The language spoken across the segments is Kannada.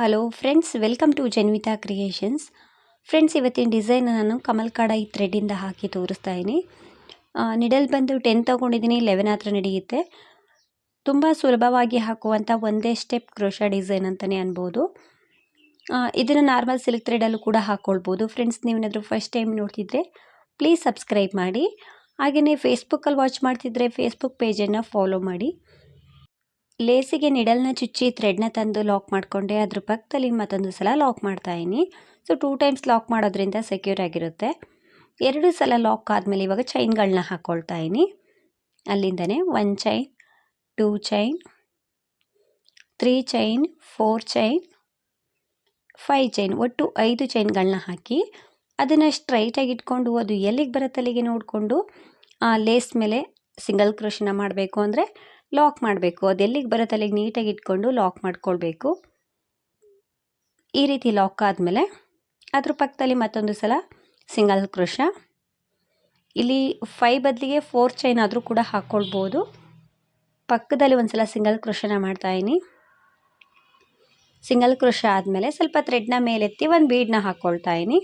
Hello friends welcome to Janvita creations friends ಇವತ್ತಿನ ಡಿಸೈನ್ ನಾನು ಕಮಲ್ ಕಾಡ ಈ ಥ್ರೆಡ್ಡಿಂದ ಹಾಕಿ ತೋರಿಸ್ತಾ ಇದ್ದೀನಿ. ನಿಡಲ್ ಬಂದು ಟೆನ್ ತೊಗೊಂಡಿದ್ದೀನಿ ಲೆವೆನ್ ಹತ್ರ ನಡೆಯುತ್ತೆ. ತುಂಬ ಸುಲಭವಾಗಿ ಹಾಕುವಂಥ ಒಂದೇ ಸ್ಟೆಪ್ ಕ್ರೋಶ ಡಿಸೈನ್ ಅಂತಲೇ ಅನ್ಬೋದು. ಇದನ್ನು ನಾರ್ಮಲ್ ಸಿಲ್ಕ್ ಥ್ರೆಡಲ್ಲೂ ಕೂಡ ಹಾಕ್ಕೊಳ್ಬೋದು ಫ್ರೆಂಡ್ಸ್ ನೀವೇನಾದರೂ ಫಸ್ಟ್ ಟೈಮ್ ನೋಡ್ತಿದ್ರೆ ಪ್ಲೀಸ್ ಸಬ್ಸ್ಕ್ರೈಬ್ ಮಾಡಿ. ಹಾಗೆಯೇ ಫೇಸ್ಬುಕ್ಕಲ್ಲಿ ವಾಚ್ ಮಾಡ್ತಿದ್ರೆ ಫೇಸ್ಬುಕ್ ಪೇಜನ್ನು ಫಾಲೋ ಮಾಡಿ. ಲೇಸಿಗೆ ನಿಡಲ್ನ ಚುಚ್ಚಿ ಥ್ರೆಡ್ನ ತಂದು ಲಾಕ್ ಮಾಡಿಕೊಂಡೆ. ಅದ್ರ ಪಕ್ಕದಲ್ಲಿ ಮತ್ತೊಂದು ಸಲ ಲಾಕ್ ಮಾಡ್ತಾಯಿನಿ ಸೊ ಟೂ ಟೈಮ್ಸ್ ಲಾಕ್ ಮಾಡೋದ್ರಿಂದ ಸೆಕ್ಯೂರ್ ಆಗಿರುತ್ತೆ. ಎರಡು ಸಲ ಲಾಕ್ ಆದಮೇಲೆ ಇವಾಗ ಚೈನ್ಗಳನ್ನ ಹಾಕ್ಕೊಳ್ತಾ ಇದ್ದೀನಿ. ಅಲ್ಲಿಂದನೇ one chain two chain three chain four chain five chain ಒಟ್ಟು ಐದು ಚೈನ್ಗಳನ್ನ ಹಾಕಿ ಅದನ್ನು ಸ್ಟ್ರೈಟಾಗಿ ಇಟ್ಕೊಂಡು ಅದು ಎಲ್ಲಿಗೆ ಅಲ್ಲಿಗೆ ನೋಡಿಕೊಂಡು ಆ ಲೇಸ್ ಮೇಲೆ ಸಿಂಗಲ್ ಕ್ರೋಶನ ಮಾಡಬೇಕು. ಅಂದರೆ ಲಾಕ್ ಮಾಡಬೇಕು. ಅದೆಲ್ಲಿಗೆ ಬರುತ್ತೆ ಅಲ್ಲಿಗೆ ನೀಟಾಗಿ ಇಟ್ಕೊಂಡು ಲಾಕ್ ಮಾಡ್ಕೊಳ್ಬೇಕು. ಈ ರೀತಿ ಲಾಕ್ ಆದಮೇಲೆ ಅದ್ರ ಪಕ್ಕದಲ್ಲಿ ಮತ್ತೊಂದು ಸಲ ಸಿಂಗಲ್ ಕ್ರೋಶ ಇಲ್ಲಿ ಫೈ ಬದಲಿಗೆ ಫೋರ್ ಚೈನ್ ಆದರೂ ಕೂಡ ಹಾಕ್ಕೊಳ್ಬೋದು ಪಕ್ಕದಲ್ಲಿ ಒಂದು ಸಲ ಸಿಂಗಲ್ ಕ್ರೋಶನ ಮಾಡ್ತಾಯಿನಿ ಸಿಂಗಲ್ ಕ್ರೋಶ ಆದಮೇಲೆ ಸ್ವಲ್ಪ ಥ್ರೆಡ್ನ ಮೇಲೆತ್ತಿ ಒಂದು ಬೀಡನ್ನ ಹಾಕ್ಕೊಳ್ತಾ ಇದ್ದೀನಿ.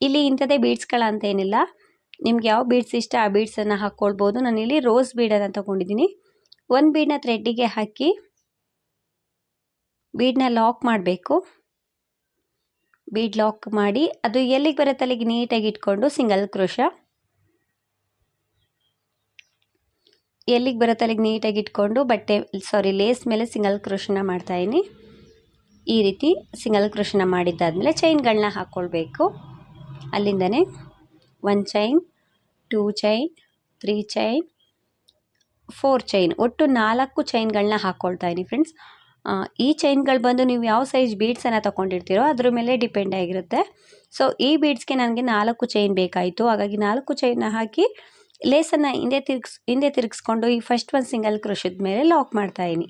ಇಲ್ಲಿ ಇಂಥದ್ದೇ ಬೀಡ್ಸ್ಗಳಂತೇನಿಲ್ಲ ನಿಮ್ಗೆ ಯಾವ ಬೀಡ್ಸ್ ಇಷ್ಟ ಆ ಬೀಡ್ಸನ್ನು ಹಾಕ್ಕೊಳ್ಬೋದು ನಾನು ಇಲ್ಲಿ ರೋಸ್ ಬೀಡನ್ನು ತೊಗೊಂಡಿದ್ದೀನಿ. ಒಂದು ಬೀಡನ್ನ ಥ್ರೆಡ್ಡಿಗೆ ಹಾಕಿ ಬೀಡನ್ನ ಲಾಕ್ ಮಾಡಬೇಕು. ಬೀಡ್ ಲಾಕ್ ಮಾಡಿ ಅದು ಎಲ್ಲಿಗೆ ಬರುತ್ತೆ ಅಲ್ಲಿಗೆ ನೀಟಾಗಿ ಇಟ್ಕೊಂಡು ಸಿಂಗಲ್ ಕ್ರೋಶ ಎಲ್ಲಿಗೆ ಬರುತ್ತೆ ಅಲ್ಲಿಗೆ ನೀಟಾಗಿ ಇಟ್ಕೊಂಡು ಬಟ್ಟೆ ಸಾರಿ ಲೇಸ್ ಮೇಲೆ ಸಿಂಗಲ್ ಕ್ರೋಶನ ಮಾಡ್ತಾಯಿನಿ ಈ ರೀತಿ ಸಿಂಗಲ್ ಕ್ರೋಶನ ಮಾಡಿದ್ದಾದಮೇಲೆ ಚೈನ್ಗಳನ್ನ ಹಾಕ್ಕೊಳ್ಬೇಕು ಅಲ್ಲಿಂದನೇ one chain two chain three chain four chain ಒಟ್ಟು ನಾಲ್ಕು ಚೈನ್ಗಳನ್ನ ಹಾಕ್ಕೊಳ್ತಾ ಇದ್ದೀನಿ ಫ್ರೆಂಡ್ಸ್ ಈ ಚೈನ್ಗಳು ಬಂದು ನೀವು ಯಾವ ಸೈಜ್ ಬೀಡ್ಸನ್ನು ತೊಗೊಂಡಿರ್ತೀರೋ ಅದ್ರ ಮೇಲೆ ಡಿಪೆಂಡ್ ಆಗಿರುತ್ತೆ. ಸೊ ಈ ಬೀಡ್ಸ್ಗೆ ನನಗೆ ನಾಲ್ಕು ಚೈನ್ ಬೇಕಾಯಿತು. ಹಾಗಾಗಿ ನಾಲ್ಕು ಚೈನ್ನ ಹಾಕಿ ಲೇಸನ್ನು ಹಿಂದೆ ತಿರುಗಿಸ್, ಹಿಂದೆ ತಿರುಗಿಸ್ಕೊಂಡು ಈ ಫಸ್ಟ್ ಒಂದು ಸಿಂಗಲ್ ಕ್ರೋಶದ ಮೇಲೆ ಲಾಕ್ ಮಾಡ್ತಾಯಿದ್ದೀನಿ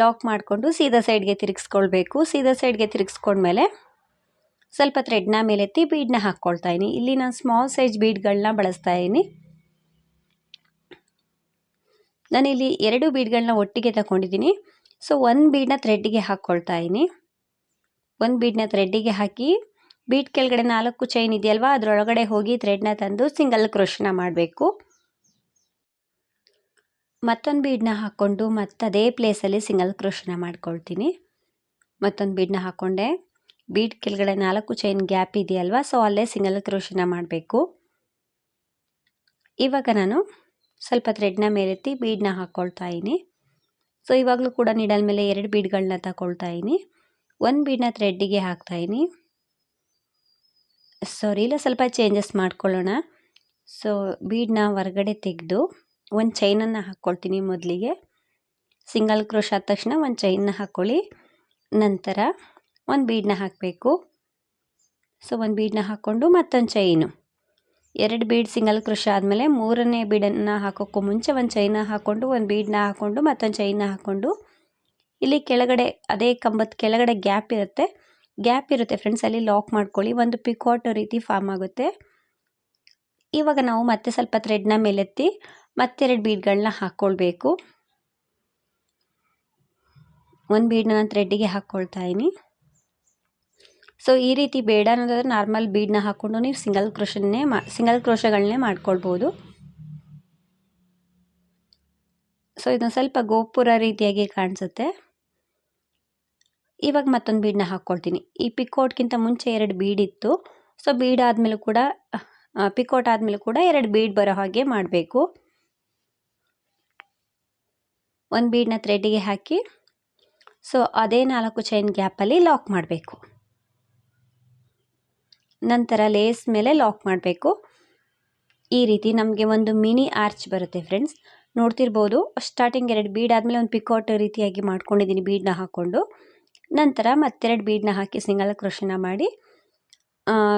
ಲಾಕ್ ಮಾಡಿಕೊಂಡು ಸೀದಾ ಸೈಡ್ಗೆ ತಿರುಗಿಸ್ಕೊಳ್ಬೇಕು. ಸೀದಾ ಸೈಡ್ಗೆ ತಿರುಗಿಸ್ಕೊಂಡ್ಮೇಲೆ ಸ್ವಲ್ಪ ಥ್ರೆಡ್ನ ಮೇಲೆತ್ತಿ ಬೀಡನ್ನ ಹಾಕ್ಕೊಳ್ತಾ ಇದ್ದೀನಿ ಇಲ್ಲಿ ನಾನು ಸ್ಮಾಲ್ ಸೈಜ್ ಬೀಡ್ಗಳನ್ನ ಬಳಸ್ತಾ ಇದ್ದೀನಿ ನಾನಿಲ್ಲಿ ಎರಡು ಬೀಡ್ಗಳನ್ನ ಒಟ್ಟಿಗೆ ತಗೊಂಡಿದ್ದೀನಿ ಸೊ, ಒಂದು ಬೀಡನ್ನ ಥ್ರೆಡ್ಡಿಗೆ ಹಾಕ್ಕೊಳ್ತಾ ಇದ್ದೀನಿ ಒಂದು ಬೀಡನ್ನ ಥ್ರೆಡ್ಡಿಗೆ ಹಾಕಿ ಬೀಡ್ ಕೆಳಗಡೆ ನಾಲ್ಕು ಚೈನ್ ಇದೆಯಲ್ವಾ, ಅದರೊಳಗಡೆ ಹೋಗಿ ಥ್ರೆಡ್ನ ತಂದು ಸಿಂಗಲ್ ಕ್ರೋಶನ ಮಾಡಬೇಕು. ಮತ್ತೊಂದು ಬೀಡನ್ನ ಹಾಕ್ಕೊಂಡು ಅದೇ ಪ್ಲೇಸಲ್ಲಿ ಸಿಂಗಲ್ ಕ್ರೋಶನ ಮಾಡ್ಕೊಳ್ತೀನಿ. ಮತ್ತೊಂದು ಬೀಡನ್ನ ಹಾಕ್ಕೊಂಡೆ ಬೀಡ್ ಕೆಳಗಡೆ ನಾಲ್ಕು ಚೈನ್ ಗ್ಯಾಪ್ ಇದೆಯಲ್ವಾ, ಸೊ ಅಲ್ಲೇ ಸಿಂಗಲ್ ಕ್ರೋಶನ ಮಾಡಬೇಕು. ಇವಾಗ ನಾನು ಸ್ವಲ್ಪ ಥ್ರೆಡ್ನ ಮೇಲೆತ್ತಿ ಬೀಡನ್ನ ಹಾಕ್ಕೊಳ್ತಾ ಇದ್ದೀನಿ. ಸೊ ಇವಾಗಲೂ ಕೂಡ ನೀಡಲ್ ಮೇಲೆ ಎರಡು ಬೀಡ್ಗಳನ್ನ ತಗೊಳ್ತಾ ಇದ್ದೀನಿ. ಒಂದು ಬೀಡನ್ನ ಥ್ರೆಡ್ಡಿಗೆ ಹಾಕ್ತಾಯಿನಿ ಸಾರಿ ಇಲ್ಲ, ಸ್ವಲ್ಪ ಚೇಂಜಸ್ ಮಾಡ್ಕೊಳ್ಳೋಣ. ಸೊ ಬೀಡನ್ನ ಹೊರಗಡೆ ತೆಗೆದು ಒಂದು ಚೈನನ್ನು ಹಾಕ್ಕೊಳ್ತೀನಿ ಮೊದಲಿಗೆ. ಸಿಂಗಲ್ ಕ್ರೋಶ್ ಆದ ತಕ್ಷಣ ಒಂದು ಚೈನ್ನ ಹಾಕ್ಕೊಳ್ಳಿ ನಂತರ ಒಂದು ಬೀಡನ್ನ ಹಾಕಬೇಕು. ಸೊ ಒಂದು ಬೀಡನ್ನ ಹಾಕ್ಕೊಂಡು ಮತ್ತೊಂದು ಚೈನು ಎರಡು ಬೀಡ್ ಸಿಂಗಲ್ ಕ್ರೋಶ ಆದಮೇಲೆ ಮೂರನೇ ಬೀಡನ್ನು ಹಾಕೋಕ್ಕೂ ಮುಂಚೆ ಒಂದು ಚೈನ ಹಾಕ್ಕೊಂಡು ಒಂದು ಬೀಡನ್ನ ಹಾಕ್ಕೊಂಡು ಮತ್ತೊಂದು ಚೈನ ಹಾಕ್ಕೊಂಡು ಇಲ್ಲಿ ಕೆಳಗಡೆ, ಅದೇ ಕಂಬದ ಕೆಳಗಡೆ ಗ್ಯಾಪ್ ಇರುತ್ತೆ. ಗ್ಯಾಪ್ ಇರುತ್ತೆ ಫ್ರೆಂಡ್ಸ್ ಅಲ್ಲಿ ಲಾಕ್ ಮಾಡ್ಕೊಳ್ಳಿ. ಒಂದು ಪಿಕಾಟ್ ರೀತಿ ಫಾರ್ಮ್ ಆಗುತ್ತೆ. ಇವಾಗ ನಾವು ಮತ್ತೆ ಸ್ವಲ್ಪ ಥ್ರೆಡ್ನ ಮೇಲೆತ್ತಿ ಮತ್ತೆರಡು ಬೀಡ್ಗಳನ್ನ ಹಾಕ್ಕೊಳ್ಬೇಕು ಒಂದು ಬೀಡನ್ನ ನಾನು ಥ್ರೆಡ್ಡಿಗೆ ಹಾಕ್ಕೊಳ್ತಾ ಇದ್ದೀನಿ. ಸೊ ಈ ರೀತಿ ಬೇಡ ಅನ್ನೋದಾದ್ರೆ ನಾರ್ಮಲ್ ಬೀಡ್ನ ಹಾಕ್ಕೊಂಡು ನೀವು ಸಿಂಗಲ್ ಕ್ರೋಶನ್ನೇ ಮಾ ಸಿಂಗಲ್ ಕ್ರೋಶಗಳನ್ನೇ ಮಾಡ್ಕೊಳ್ಬೋದು. ಸೊ ಇದೊಂದು ಸ್ವಲ್ಪ ಗೋಪುರ ರೀತಿಯಾಗಿ ಕಾಣಿಸುತ್ತೆ. ಇವಾಗ ಮತ್ತೊಂದು ಬೀಡನ್ನ ಹಾಕ್ಕೊಳ್ತೀನಿ. ಈ ಪಿಕೋಟ್ಗಿಂತ ಮುಂಚೆ ಎರಡು ಬೀಡ್ ಇತ್ತು. ಸೊ ಬೀಡ್ ಆದಮೇಲೂ ಕೂಡ ಪಿಕೋಟ್ ಆದಮೇಲೆ ಕೂಡ ಎರಡು ಬೀಡ್ ಬರೋ ಹಾಗೆ ಮಾಡಬೇಕು. ಒಂದು ಬೀಡನ್ನ ಥ್ರೆಡ್ಡಿಗೆ ಹಾಕಿ ಸೊ ಅದೇ ನಾಲ್ಕು ಚೈನ್ ಗ್ಯಾಪಲ್ಲಿ ಲಾಕ್ ಮಾಡಬೇಕು. ನಂತರ ಲೇಸ್ ಮೇಲೆ ಲಾಕ್ ಮಾಡಬೇಕು. ಈ ರೀತಿ ನಮಗೆ ಒಂದು ಮಿನಿ ಆರ್ಚ್ ಬರುತ್ತೆ ಫ್ರೆಂಡ್ಸ್. ನೋಡ್ತಿರ್ಬೋದು ಸ್ಟಾರ್ಟಿಂಗ್ ಎರಡು ಬೀಡ್ ಆದಮೇಲೆ ಒಂದು ಪಿಕೌಟ್ ರೀತಿಯಾಗಿ ಮಾಡ್ಕೊಂಡಿದ್ದೀನಿ ಬೀಡನ್ನ ಹಾಕ್ಕೊಂಡು. ನಂತರ ಮತ್ತೆರಡು ಬೀಡನ್ನ ಹಾಕಿ ಸಿಂಗಲ್ ಕ್ರೋಶನ ಮಾಡಿ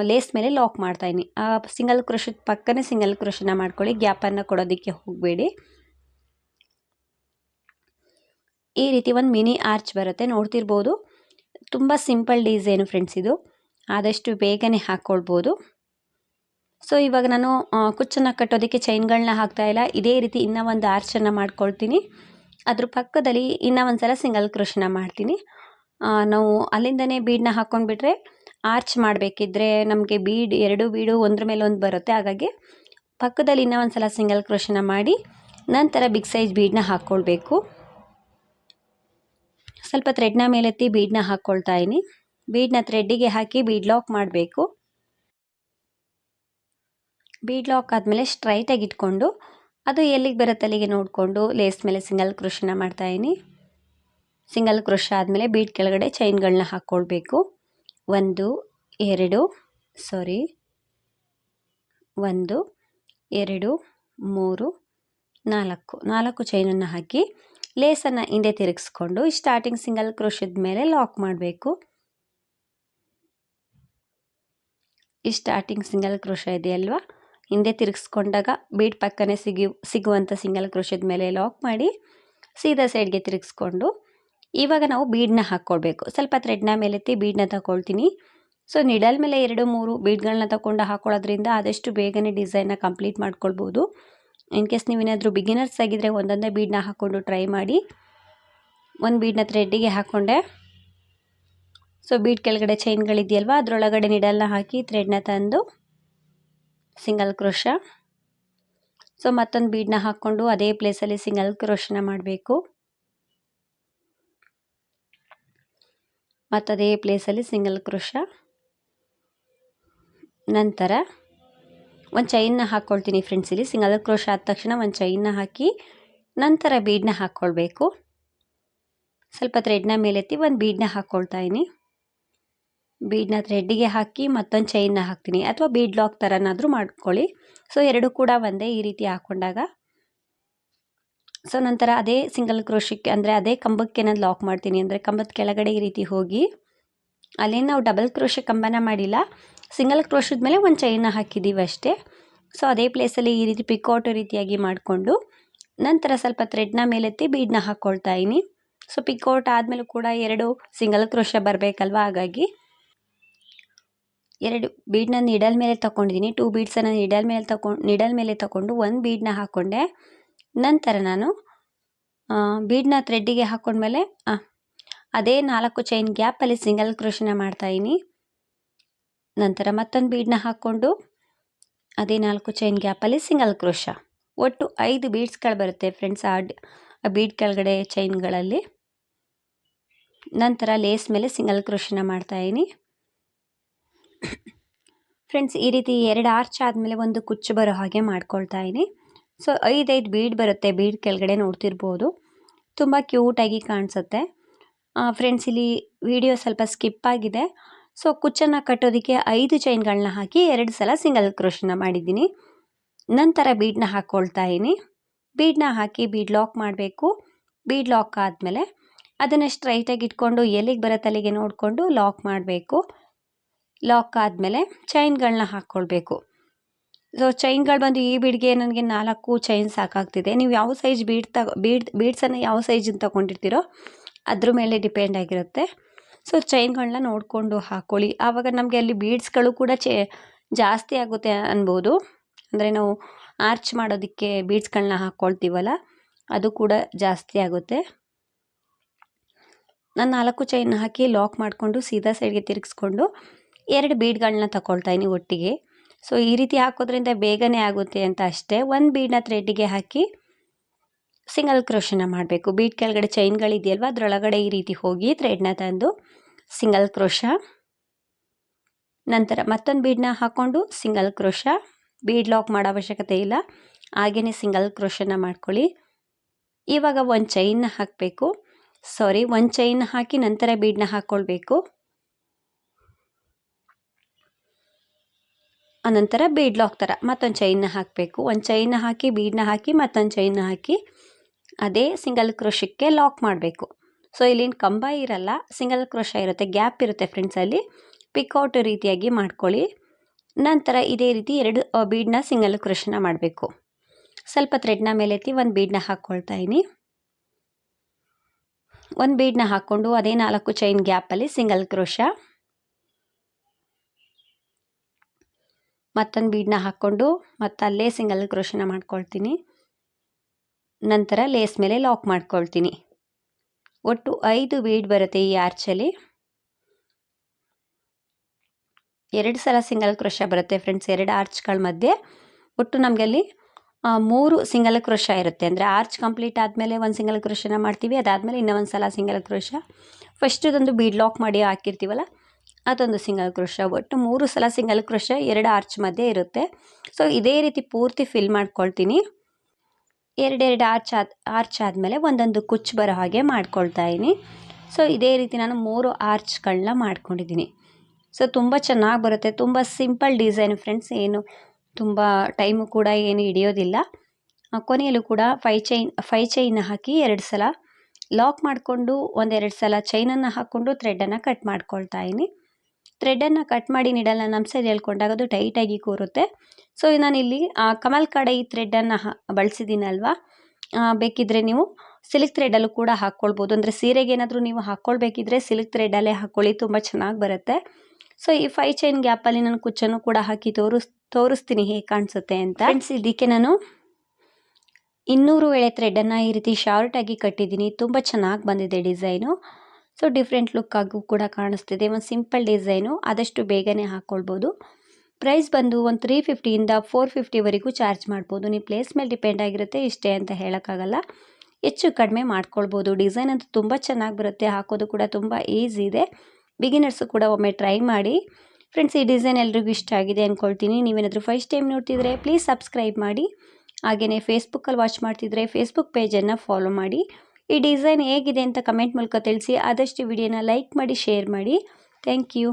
ಲೇಸ್ ಮೇಲೆ ಲಾಕ್ ಮಾಡ್ತಾಯಿನಿ ಆ ಸಿಂಗಲ್ ಕ್ರೋಶದ ಪಕ್ಕನೇ ಸಿಂಗಲ್ ಕ್ರೋಶನ ಮಾಡ್ಕೊಳ್ಳಿ ಗ್ಯಾಪನ್ನು ಕೊಡೋದಕ್ಕೆ ಹೋಗಬೇಡಿ. ಈ ರೀತಿ ಒಂದು ಮಿನಿ ಆರ್ಚ್ ಬರುತ್ತೆ. ನೋಡ್ತಿರ್ಬೋದು, ತುಂಬ ಸಿಂಪಲ್ ಡಿಸೈನು ಫ್ರೆಂಡ್ಸ್ ಇದು. ಆದಷ್ಟು ಬೇಗನೆ ಹಾಕ್ಕೊಳ್ಬೋದು ಸೊ ಇವಾಗ ನಾನು ಕುಚ್ಚನ್ನು ಕಟ್ಟೋದಕ್ಕೆ ಚೈನ್ಗಳನ್ನ ಹಾಕ್ತಾ ಇಲ್ಲ. ಇದೇ ರೀತಿ ಇನ್ನೂ ಒಂದು ಆರ್ಚನ್ನು ಮಾಡ್ಕೊಳ್ತೀನಿ. ಅದ್ರ ಪಕ್ಕದಲ್ಲಿ ಇನ್ನೂ ಒಂದು ಸಲ ಸಿಂಗಲ್ ಕ್ರೋಶನ ಮಾಡ್ತೀನಿ. ನಾವು ಅಲ್ಲಿಂದನೇ ಬೀಡನ್ನ ಹಾಕ್ಕೊಂಡ್ಬಿಟ್ರೆ ಆರ್ಚ್ ಮಾಡಬೇಕಿದ್ರೆ ನಮಗೆ ಬೀಡ್ ಎರಡು ಬೀಡು ಒಂದ್ರ ಮೇಲೆ ಒಂದು ಬರುತ್ತೆ. ಹಾಗಾಗಿ ಪಕ್ಕದಲ್ಲಿ ಇನ್ನೂ ಒಂದು ಸಲ ಸಿಂಗಲ್ ಕ್ರೋಶನ ಮಾಡಿ ನಂತರ ಬಿಗ್ ಸೈಜ್ ಬೀಡನ್ನ ಹಾಕ್ಕೊಳ್ಬೇಕು ಸ್ವಲ್ಪ ಥ್ರೆಡ್ನ ಮೇಲೆತ್ತಿ ಬೀಡನ್ನ ಹಾಕ್ಕೊಳ್ತಾ ಇದ್ದೀನಿ. ಬೀಡನ್ನ ಥ್ರೆಡ್ಡಿಗೆ ಹಾಕಿ ಬೀಡ್ ಲಾಕ್ ಮಾಡಬೇಕು. ಬೀಡ್ ಲಾಕ್ ಆದಮೇಲೆ ಸ್ಟ್ರೈಟಾಗಿ ಇಟ್ಕೊಂಡು ಅದು ಎಲ್ಲಿಗೆ ಬರುತ್ತೆ ಅಲ್ಲಿಗೆ ನೋಡಿಕೊಂಡು ಲೇಸ್ ಮೇಲೆ ಸಿಂಗಲ್ ಕ್ರೋಶನ ಮಾಡ್ತಾಯಿನಿ ಸಿಂಗಲ್ ಕ್ರೋಶ ಆದಮೇಲೆ ಬೀಡ್ ಕೆಳಗಡೆ ಚೈನ್ಗಳನ್ನ ಹಾಕ್ಕೊಳ್ಬೇಕು. ಒಂದು, ಎರಡು ಸಾರಿ ಒಂದು, ಎರಡು, ಮೂರು, ನಾಲ್ಕು ನಾಲ್ಕು ಚೈನನ್ನು ಹಾಕಿ ಲೇಸನ್ನು ಹಿಂದೆ ತಿರುಗಿಸ್ಕೊಂಡು ಸ್ಟಾರ್ಟಿಂಗ್ ಸಿಂಗಲ್ ಕ್ರೋಶದ ಮೇಲೆ ಲಾಕ್ ಮಾಡಬೇಕು. ಈ ಸ್ಟಾರ್ಟಿಂಗ್ ಸಿಂಗಲ್ ಕ್ರೋಶ ಇದೆಯಲ್ವಾ ಹಿಂದೆ ತಿರುಗಿಸ್ಕೊಂಡಾಗ ಬೀಡ್ ಪಕ್ಕನೆ ಸಿಗಿ ಸಿಗುವಂಥ ಸಿಂಗಲ್ ಕ್ರೋಶದ ಮೇಲೆ ಲಾಕ್ ಮಾಡಿ ಸೀದಾ ಸೈಡ್ಗೆ ತಿರುಗಿಸ್ಕೊಂಡು ಇವಾಗ ನಾವು ಬೀಡನ್ನ ಹಾಕ್ಕೊಳ್ಬೇಕು ಸ್ವಲ್ಪ ಥ್ರೆಡ್ನ ಮೇಲೆತ್ತಿ ಬೀಡನ್ನ ತಗೊಳ್ತೀನಿ ಸೊ ನಿಡಲ್ ಮೇಲೆ ಎರಡು, ಮೂರು ಬೀಡ್ಗಳನ್ನ ತಗೊಂಡು ಹಾಕೊಳ್ಳೋದ್ರಿಂದ ಆದಷ್ಟು ಬೇಗನೆ ಡಿಸೈನ್ನ ಕಂಪ್ಲೀಟ್ ಮಾಡ್ಕೊಳ್ಬೋದು. ಇನ್ ಕೇಸ್ ನೀವೇನಾದರೂ ಬಿಗಿನರ್ಸ್ ಆಗಿದ್ದರೆ ಒಂದೊಂದೇ ಬೀಡನ್ನ ಹಾಕ್ಕೊಂಡು ಟ್ರೈ ಮಾಡಿ. ಒಂದು ಬೀಡನ್ನ ಥ್ರೆಡ್ಡಿಗೆ ಹಾಕ್ಕೊಂಡೆ ಸೊ ಬೀಡ್ ಕೆಳಗಡೆ ಚೈನ್ಗಳಿದೆಯಲ್ವ ಅದರೊಳಗಡೆ ನಿಡಲ್ನ ಹಾಕಿ ಥ್ರೆಡ್ನ ತಂದು ಸಿಂಗಲ್ ಕ್ರೋಶ ಸೊ ಮತ್ತೊಂದು ಬೀಡ್ನ ಹಾಕ್ಕೊಂಡು ಅದೇ ಪ್ಲೇಸಲ್ಲಿ ಸಿಂಗಲ್ ಕ್ರೋಶನ ಮಾಡಬೇಕು. ಮತ್ತು ಅದೇ ಪ್ಲೇಸಲ್ಲಿ ಸಿಂಗಲ್ ಕ್ರೋಶ ನಂತರ ಒಂದು ಚೈನ್ನ ಹಾಕ್ಕೊಳ್ತೀನಿ ಫ್ರೆಂಡ್ಸ್ ಇಲ್ಲಿ. ಸಿಂಗಲ್ ಕ್ರೋಶ ಆದ ತಕ್ಷಣ ಒಂದು ಚೈನ್ನ ಹಾಕಿ ನಂತರ ಬೀಡನ್ನ ಹಾಕ್ಕೊಳ್ಬೇಕು ಸ್ವಲ್ಪ ಥ್ರೆಡ್ನ ಮೇಲೆತ್ತಿ ಒಂದು ಬೀಡನ್ನ ಹಾಕ್ಕೊಳ್ತಾ ಇದ್ದೀನಿ. ಬೀಡನ್ನ ಥ್ರೆಡ್ಡಿಗೆ ಹಾಕಿ ಮತ್ತೊಂದು ಚೈನ್ನ ಹಾಕ್ತೀನಿ. ಅಥವಾ ಬೀಡ್ ಲಾಕ್ ಥರನಾದರೂ ಮಾಡ್ಕೊಳ್ಳಿ. ಸೊ ಎರಡು ಕೂಡ ಒಂದೇ ಈ ರೀತಿ ಹಾಕ್ಕೊಂಡಾಗ ಸೊ ನಂತರ ಅದೇ ಸಿಂಗಲ್ ಕ್ರೋಶಕ್ಕೆ ಅಂದರೆ ಅದೇ ಕಂಬಕ್ಕೆ ನಾನು ಲಾಕ್ ಮಾಡ್ತೀನಿ. ಅಂದರೆ ಕಂಬದ ಕೆಳಗಡೆ ಈ ರೀತಿ ಹೋಗಿ. ಅಲ್ಲಿ ನಾವು ಡಬಲ್ ಕ್ರೋಶ ಕಂಬನ ಮಾಡಿಲ್ಲ. ಸಿಂಗಲ್ ಕ್ರೋಶದ ಮೇಲೆ ಒಂದು ಚೈನ್ನ ಹಾಕಿದ್ದೀವಿ ಅಷ್ಟೇ. ಸೊ ಅದೇ ಪ್ಲೇಸಲ್ಲಿ ಈ ರೀತಿ ಪಿಕೌಟ್ ರೀತಿಯಾಗಿ ಮಾಡಿಕೊಂಡು ನಂತರ ಸ್ವಲ್ಪ ಥ್ರೆಡ್ನ ಮೇಲೆತ್ತಿ ಬೀಡನ್ನ ಹಾಕ್ಕೊಳ್ತಾ ಇದ್ದೀನಿ ಸೊ ಪಿಕೌಟ್ ಆದಮೇಲೂ ಕೂಡ ಎರಡು ಸಿಂಗಲ್ ಕ್ರೋಶ ಬರಬೇಕಲ್ವ? ಹಾಗಾಗಿ ಎರಡು ಬೀಡ್ನ ನಿಡಲ್ ಮೇಲೆ ತಗೊಂಡಿದ್ದೀನಿ ಟೂ ಬೀಡ್ಸನ್ನು ನಿಡಲ್ ಮೇಲೆ ತಗೊಂಡು ನಿಡಲ್ ಮೇಲೆ ತಗೊಂಡು ಒಂದು ಬೀಡನ್ನ ಹಾಕ್ಕೊಂಡೆ ನಂತರ ನಾನು ಬೀಡನ್ನ ಥ್ರೆಡ್ಡಿಗೆ ಹಾಕ್ಕೊಂಡ್ಮೇಲೆ ಅದೇ ನಾಲ್ಕು ಚೈನ್ ಗ್ಯಾಪಲ್ಲಿ ಸಿಂಗಲ್ ಕ್ರೋಶನ ಮಾಡ್ತಾಯಿದ್ದೀನಿ ನಂತರ ಮತ್ತೊಂದು ಬೀಡನ್ನ ಹಾಕ್ಕೊಂಡು ಅದೇ ನಾಲ್ಕು ಚೈನ್ ಗ್ಯಾಪಲ್ಲಿ ಸಿಂಗಲ್ ಕ್ರೋಶ ಒಟ್ಟು ಐದು ಬೀಡ್ಸ್ಗಳು ಬರುತ್ತೆ ಫ್ರೆಂಡ್ಸ್ ಆ ಬೀಡ್ ಕೆಳಗಡೆ ಚೈನ್ಗಳಲ್ಲಿ ನಂತರ ಲೇಸ್ ಮೇಲೆ ಸಿಂಗಲ್ ಕ್ರೋಶನ ಮಾಡ್ತಾಯಿದ್ದೀನಿ ಫ್ರೆಂಡ್ಸ್ ಈ ರೀತಿ ಎರಡು ಆರ್ಚ್ ಆದಮೇಲೆ ಒಂದು ಕುಚ್ಚು ಬರೋ ಹಾಗೆ ಮಾಡ್ಕೊಳ್ತಾ ಇದ್ದೀನಿ ಸೊ ಐದೈದು ಬೀಡ್ ಬರುತ್ತೆ. ಬೀಡ್ ಕೆಳಗಡೆ ನೋಡ್ತಿರ್ಬೋದು. ತುಂಬ ಕ್ಯೂಟಾಗಿ ಕಾಣಿಸುತ್ತೆ. ಫ್ರೆಂಡ್ಸ್ ಇಲ್ಲಿ ವಿಡಿಯೋ ಸ್ವಲ್ಪ ಸ್ಕಿಪ್ ಆಗಿದೆ. ಸೊ ಕುಚ್ಚನ್ನು ಕಟ್ಟೋದಕ್ಕೆ ಐದು ಚೈನ್ಗಳನ್ನ ಹಾಕಿ ಎರಡು ಸಲ ಸಿಂಗಲ್ ಕ್ರೋಶನ ಮಾಡಿದ್ದೀನಿ. ನಂತರ ಬೀಡನ್ನ ಹಾಕ್ಕೊಳ್ತಾ ಇದ್ದೀನಿ ಬೀಡನ್ನ ಹಾಕಿ ಬೀಡ್ ಲಾಕ್ ಮಾಡಬೇಕು. ಬೀಡ್ ಲಾಕ್ ಆದಮೇಲೆ ಅದನ್ನು ಸ್ಟ್ರೈಟಾಗಿ ಇಟ್ಕೊಂಡು ಎಲ್ಲಿಗೆ ಬರೋ ಅಲ್ಲಿಗೆ ನೋಡಿಕೊಂಡು ಲಾಕ್ ಮಾಡಬೇಕು. ಲಾಕ್ ಆದಮೇಲೆ ಚೈನ್ಗಳನ್ನ ಹಾಕ್ಕೊಳ್ಬೇಕು ಸೊ ಚೈನ್ಗಳು ಬಂದು ಈ ಬೀಡ್ಗೆ ನನಗೆ ನಾಲ್ಕು ಚೈನ್ ಸಾಕಾಗ್ತಿದೆ. ನೀವು ಯಾವ ಸೈಜ್ ಬೀಡ್ ತಗೋ, ಬೀಡ್, ಬೀಡ್ಸನ್ನು ಯಾವ ಸೈಜಿಂದ ತೊಗೊಂಡಿರ್ತೀರೋ ಅದ್ರ ಮೇಲೆ ಡಿಪೆಂಡ್ ಆಗಿರುತ್ತೆ. ಸೊ ಚೈನ್ಗಳನ್ನ ನೋಡಿಕೊಂಡು ಹಾಕ್ಕೊಳ್ಳಿ ಆವಾಗ ನಮಗೆ ಅಲ್ಲಿ ಬೀಡ್ಸ್ಗಳು ಕೂಡ ಚೇ, ಜಾಸ್ತಿ ಆಗುತ್ತೆ ಅನ್ಬೋದು. ಅಂದರೆ ನಾವು ಆರ್ಚ್ ಮಾಡೋದಕ್ಕೆ ಬೀಡ್ಸ್ಗಳನ್ನ ಹಾಕ್ಕೊಳ್ತೀವಲ್ಲ ಅದು ಕೂಡ ಜಾಸ್ತಿ ಆಗುತ್ತೆ. ನಾನು ನಾಲ್ಕು ಚೈನ್ ಹಾಕಿ ಲಾಕ್ ಮಾಡಿಕೊಂಡು ಸೀದಾ ಸೈಡ್ಗೆ ತಿರುಗಿಸ್ಕೊಂಡು ಎರಡು ಬೀಡ್ಗಳನ್ನ ತಗೊಳ್ತಾ ಇದ್ದೀನಿ ಒಟ್ಟಿಗೆ. ಸೊ ಈ ರೀತಿ ಹಾಕೋದ್ರಿಂದ ಬೇಗನೆ ಆಗುತ್ತೆ ಅಂತ ಅಷ್ಟೇ. ಒಂದು ಬೀಡನ್ನ ಥ್ರೆಡ್ಡಿಗೆ ಹಾಕಿ ಸಿಂಗಲ್ ಕ್ರೋಶನ ಮಾಡಬೇಕು. ಬೀಡ್ ಕೆಳಗಡೆ ಚೈನ್ಗಳಿದೆಯಲ್ವ, ಅದರೊಳಗಡೆ ಈ ರೀತಿ ಹೋಗಿ ಥ್ರೆಡ್ನ ತಂದು ಸಿಂಗಲ್ ಕ್ರೋಷ ನಂತರ ಮತ್ತೊಂದು ಬೀಡನ್ನ ಹಾಕ್ಕೊಂಡು ಸಿಂಗಲ್ ಕ್ರೋಷ ಬೀಡ್ ಲಾಕ್ ಮಾಡೋ ಅವಶ್ಯಕತೆ ಇಲ್ಲ. ಹಾಗೆಯೇ ಸಿಂಗಲ್ ಕ್ರೋಶನ ಮಾಡ್ಕೊಳ್ಳಿ. ಇವಾಗ ಒಂದು ಚೈನ್ನ ಹಾಕಬೇಕು. ಸಾರಿ, ಒಂದು ಚೈನ್ ಹಾಕಿ ನಂತರ ಬೀಡನ್ನ ಹಾಕ್ಕೊಳ್ಬೇಕು ಅನಂತರ ಬೀಡ್ ಲಾಕ್ ಮತ್ತೊಂದು ಚೈನ್ನ ಹಾಕಬೇಕು. ಒಂದು ಚೈನ್ನ ಹಾಕಿ ಬೀಡ್ನ ಹಾಕಿ, ಮತ್ತೊಂದು ಚೈನ್ನ ಹಾಕಿ ಅದೇ ಸಿಂಗಲ್ ಕ್ರೋಶಕ್ಕೆ ಲಾಕ್ ಮಾಡಬೇಕು. ಸೊ ಇಲ್ಲಿನ ಕಂಬ ಇರಲ್ಲ ಸಿಂಗಲ್ ಕ್ರೋಶ ಇರುತ್ತೆ ಗ್ಯಾಪ್ ಇರುತ್ತೆ ಫ್ರೆಂಡ್ಸ್ ಅಲ್ಲಿ. ಪಿಕೌಟ್ ರೀತಿಯಾಗಿ ಮಾಡ್ಕೊಳ್ಳಿ. ನಂತರ ಇದೇ ರೀತಿ ಎರಡು ಬೀಡನ್ನ ಸಿಂಗಲ್ ಕ್ರೋಶನ ಮಾಡಬೇಕು. ಸ್ವಲ್ಪ ಥ್ರೆಡ್ನ ಮೇಲೆ ಎತ್ತಿ ಒಂದು ಬೀಡನ್ನ ಹಾಕ್ಕೊಳ್ತಾ ಇದ್ದೀನಿ ಒಂದು ಬೀಡ್ನ ಹಾಕ್ಕೊಂಡು ಅದೇ ನಾಲ್ಕು ಚೈನ್ ಗ್ಯಾಪಲ್ಲಿ ಸಿಂಗಲ್ ಕ್ರೋಶ ಮತ್ತೊಂದು ಬೀಡನ್ನ ಹಾಕ್ಕೊಂಡು ಮತ್ತು ಅಲ್ಲೇ ಸಿಂಗಲ್ ಕ್ರೋಶನ ಮಾಡ್ಕೊಳ್ತೀನಿ. ನಂತರ ಲೇಸ್ ಮೇಲೆ ಲಾಕ್ ಮಾಡ್ಕೊಳ್ತೀನಿ. ಒಟ್ಟು ಐದು ಬೀಡ್ ಬರುತ್ತೆ ಈ ಆರ್ಚಲ್ಲಿ ಎರಡು ಸಲ ಸಿಂಗಲ್ ಕ್ರೋಶ ಬರುತ್ತೆ ಫ್ರೆಂಡ್ಸ್ ಎರಡು ಆರ್ಚ್ಗಳ ಮಧ್ಯೆ. ಒಟ್ಟು ನಮಗೆ ಅಲ್ಲಿ ಮೂರು ಸಿಂಗಲ್ ಕ್ರೋಶ ಇರುತ್ತೆ. ಅಂದರೆ ಆರ್ಚ್ ಕಂಪ್ಲೀಟ್ ಆದಮೇಲೆ ಒಂದು ಸಿಂಗಲ್ ಕ್ರೋಶನ ಮಾಡ್ತೀವಿ, ಅದಾದಮೇಲೆ ಇನ್ನೂ ಒಂದು ಸಲ ಸಿಂಗಲ್ ಕ್ರೋಶ ಫಸ್ಟದೊಂದು ಬೀಡ್ ಲಾಕ್ ಮಾಡಿ ಹಾಕಿರ್ತೀವಲ್ಲ ಅದೊಂದು ಸಿಂಗಲ್ ಕ್ರೋಶ ಒಟ್ಟು ಮೂರು ಸಲ ಸಿಂಗಲ್ ಕ್ರೋಶ ಎರಡು ಆರ್ಚ್ ಮಧ್ಯೆ ಇರುತ್ತೆ. ಸೊ ಇದೇ ರೀತಿ ಪೂರ್ತಿ ಫಿಲ್ ಮಾಡ್ಕೊಳ್ತೀನಿ. ಎರಡೆರಡು ಆರ್ಚ್ ಆದ, ಆರ್ಚ್ ಆದಮೇಲೆ ಒಂದೊಂದು ಕುಚ್ಚು ಬರೋ ಹಾಗೆ ಮಾಡ್ಕೊಳ್ತಾ ಇದ್ದೀನಿ. ಸೊ ಇದೇ ರೀತಿ ನಾನು ಮೂರು ಆರ್ಚ್ಗಳನ್ನ ಮಾಡ್ಕೊಂಡಿದ್ದೀನಿ. ಸೊ ತುಂಬ ಚೆನ್ನಾಗಿ ಬರುತ್ತೆ. ತುಂಬ ಸಿಂಪಲ್ ಡಿಸೈನ್ ಫ್ರೆಂಡ್ಸ್. ಏನು ತುಂಬ ಟೈಮು ಕೂಡ ಏನು ಹಿಡಿಯೋದಿಲ್ಲ. ಕೊನೆಯಲ್ಲೂ ಕೂಡ ಫೈ ಚೈನ್ ಫೈ ಚೈನ್ ಹಾಕಿ ಎರಡು ಸಲ ಲಾಕ್ ಮಾಡಿಕೊಂಡು ಒಂದೆರಡು ಸಲ ಚೈನನ್ನು ಹಾಕ್ಕೊಂಡು ಥ್ರೆಡನ್ನು ಕಟ್ ಮಾಡ್ಕೊಳ್ತಾ ಇದ್ದೀನಿ. ಥ್ರೆಡನ್ನು ಕಟ್ ಮಾಡಿ ನೀಡಲ್ಲ ನಮ್ಮ ಸೈಡ್ ಹೇಳ್ಕೊಂಡಾಗ ಅದು ಟೈಟಾಗಿ ಕೂರುತ್ತೆ. ಸೊ ನಾನಿಲ್ಲಿ ಕಮಲ್ ಕಡೆ ಈ ಥ್ರೆಡನ್ನು ಹಾ, ಬಳಸಿದ್ದೀನಲ್ವಾ? ಬೇಕಿದ್ದರೆ ನೀವು ಸಿಲ್ಕ್ ಥ್ರೆಡಲ್ಲೂ ಕೂಡ ಹಾಕ್ಕೊಳ್ಬೋದು. ಅಂದರೆ ಸೀರೆಗೆ ಏನಾದರೂ ನೀವು ಹಾಕ್ಕೊಳ್ಬೇಕಿದ್ರೆ ಸಿಲ್ಕ್ ಥ್ರೆಡಲ್ಲೇ ಹಾಕ್ಕೊಳ್ಳಿ, ತುಂಬ ಚೆನ್ನಾಗಿ ಬರುತ್ತೆ. ಸೊ ಈ ಫೈ ಚೈನ್ ಗ್ಯಾಪಲ್ಲಿ ನಾನು ಕುಚ್ಚನ್ನು ಕೂಡ ಹಾಕಿ ತೋರಿಸ್, ತೋರಿಸ್ತೀನಿ ಹೇಗೆ ಕಾಣಿಸುತ್ತೆ ಅಂತ. ಫ್ರೆಂಡ್ಸ್ ಇದಕ್ಕೆ ನಾನು ಇನ್ನೂರು ಎಳೆ ಥ್ರೆಡನ್ನು ಈ ರೀತಿ ಶಾರ್ಟಾಗಿ ಕಟ್ಟಿದ್ದೀನಿ. ತುಂಬ ಚೆನ್ನಾಗಿ ಬಂದಿದೆ ಡಿಸೈನು ಸೊ ಡಿಫ್ರೆಂಟ್ ಲುಕ್ ಆಗು ಕೂಡ ಕಾಣಿಸ್ತಿದೆ. ಒಂದು ಸಿಂಪಲ್ ಡಿಸೈನು ಆದಷ್ಟು ಬೇಗನೆ ಹಾಕ್ಕೊಳ್ಬೋದು ಪ್ರೈಸ್ ಬಂದು ಒಂದು ತ್ರೀ ಫಿಫ್ಟಿಯಿಂದ ಫೋರ್ ಫಿಫ್ಟಿವರೆಗೂ ಚಾರ್ಜ್ ಮಾಡ್ಬೋದು. ನೀವು ಪ್ಲೇಸ್ ಮೇಲೆ ಡಿಪೆಂಡ್ ಆಗಿರುತ್ತೆ, ಇಷ್ಟೇ ಅಂತ ಹೇಳೋಕ್ಕಾಗಲ್ಲ. ಹೆಚ್ಚು ಕಡಿಮೆ ಮಾಡ್ಕೊಳ್ಬೋದು. ಡಿಸೈನ್ ಅಂತೂ ತುಂಬ ಚೆನ್ನಾಗಿ ಬರುತ್ತೆ. ಹಾಕೋದು ಕೂಡ ತುಂಬ ಈಸಿ ಇದೆ. ಬಿಗಿನರ್ಸು ಕೂಡ ಒಮ್ಮೆ ಟ್ರೈ ಮಾಡಿ. ಫ್ರೆಂಡ್ಸ್ ಈ ಡಿಸೈನ್ ಎಲ್ರಿಗೂ ಇಷ್ಟ ಆಗಿದೆ ಅಂದ್ಕೊಳ್ತೀನಿ ನೀವೇನಾದರೂ ಫಸ್ಟ್ ಟೈಮ್ ನೋಡ್ತಿದ್ರೆ ಪ್ಲೀಸ್ ಸಬ್ಸ್ಕ್ರೈಬ್ ಮಾಡಿ. ಹಾಗೆಯೇ ಫೇಸ್ಬುಕ್ಕಲ್ಲಿ ವಾಚ್ ಮಾಡ್ತಿದ್ರೆ ಫೇಸ್ಬುಕ್ ಪೇಜನ್ನು ಫಾಲೋ ಮಾಡಿ. ಈ ಡಿಸೈನ್ ಹೇಗಿದೆ ಅಂತ ಕಮೆಂಟ್ ಮೂಲಕ ತಿಳಿಸಿ ಆದಷ್ಟು ವಿಡಿಯೋನ ಲೈಕ್ ಮಾಡಿ, ಶೇರ್ ಮಾಡಿ. Thank you.